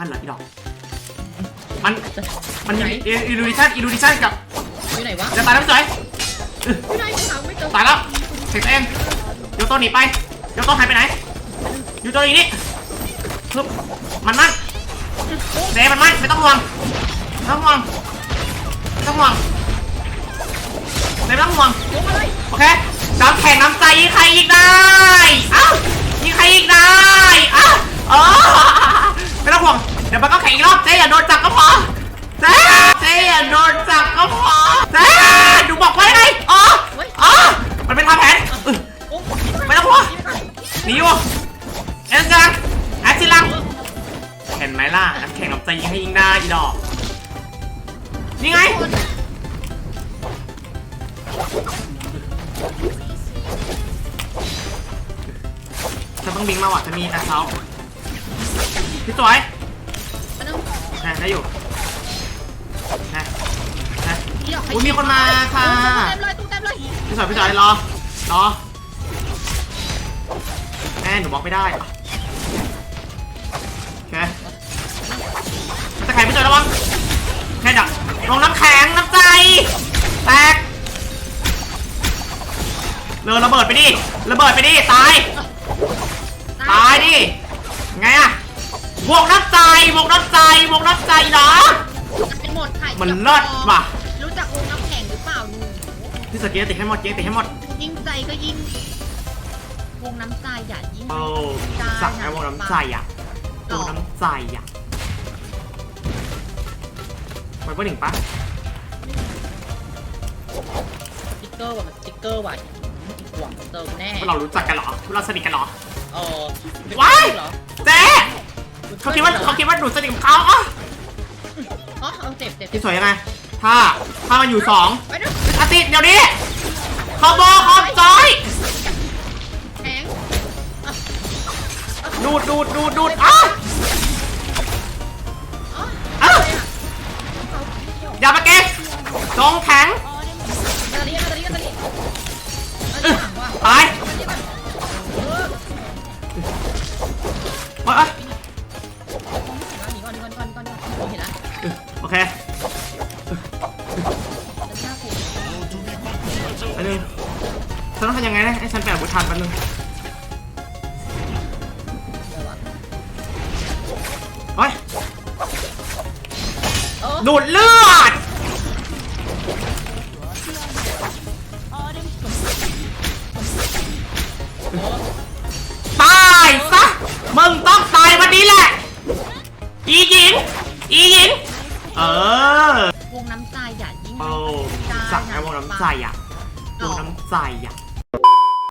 มันเหรออีดอกมันมันมีอิลูดิชั่นอิลูดิชั่นกับอยู่ไหนวะจะตายแล้วพี่สวยไม่ได้หาไม่เจอตายแล้วเสกตัวเองโยโตหนีไปโยโตหายไปไหนโยโตอยู่นี่ปึ๊บมันมันเดมันมันไม่ต้องห่วงไม่ต้องห่วงไม่ต้องห่วงเดไม่ต้องห่วงลงมาเลยโอเค อย่าโดนจับก็พอเจ๊เจ๊อย่าโดนจับก็พอเจ๊ดูบอกไว้ไงอ๋ออ๋อมันเป็นทางแผนออโอ้ไม่ต้องห่วหนีอยู่เอ็นจังแอคซิลังเห็นไหมล่ะน้ำแข็งน้ำใจยิงให้ยิงได้อีดอกนี่ไงฉันต้องบิงมาว่ะจะมีแอคเคาพี่สวยมันต้อ ได้อยู่นะนะเดี๋ยวอุ๊ยมีคนมาค่ะเต็มเลยตู้เต็มเลยพี่สวยพี่สวยรอรอแม่หนูบล็อกไม่ได้อะโอเคตะแคงพี่สวยระวังแค่ดักลงน้ำแข็งน้ำใจแตกเรือระเบิดไปดิระเบิดไปดิตายตายดิไงอะบ วกน้ำใจบวกน้ำใจบวกน้ำใจเนาะเป็นหมดไข่มันเลิศว่ะรู้จักวงน้ำแข็งหรือเปล่าหนูพี่สเกียร์ติดให้หมดเกียร์ติดให้หมดยิ่งใจก็ยิ่งวงน้ำใจอย่ายิ่งโอ้สั่งให้วงน้ำใจอะวงน้ำใจอะไว้เบอร์หนึ่งปะสติ๊กเกอร์ว่ะมันสติ๊กเกอร์ว่ะหวังเติมแน่พวกเรารู้จักกันเหรอพวกเราสนิทกันเหรอเออว้าย เหรอเจ๊เขาคิดว่าเขาคิดว่าหนูสนิทกับเขาอ๋ออ๋อเอาเจ็บเจ็บพี่สวยยังไง ถ้าถ้ามันอยู่สองไปนะอาติดเดี๋ยวนี้ขอบอขอบจอยแข็งดูดดูดดูดดูดอ้าอ๋ออ้าอะไรอะอย่ามาเก็บจงแข็งตะลีตะลีตะลีตะลีหวังว่ะตายเออโอ๊ยโอ๊ย อันนึงฉันต้องทำยังไงนะให้ฉันแปลบุทันแป๊บนึงเดี๋ยววะโอ้ยเออดูดเลือด น้ำใจอย่ายิ่งโอ้สั่งให้วงน้ำใจอะวงน้ำใจอะ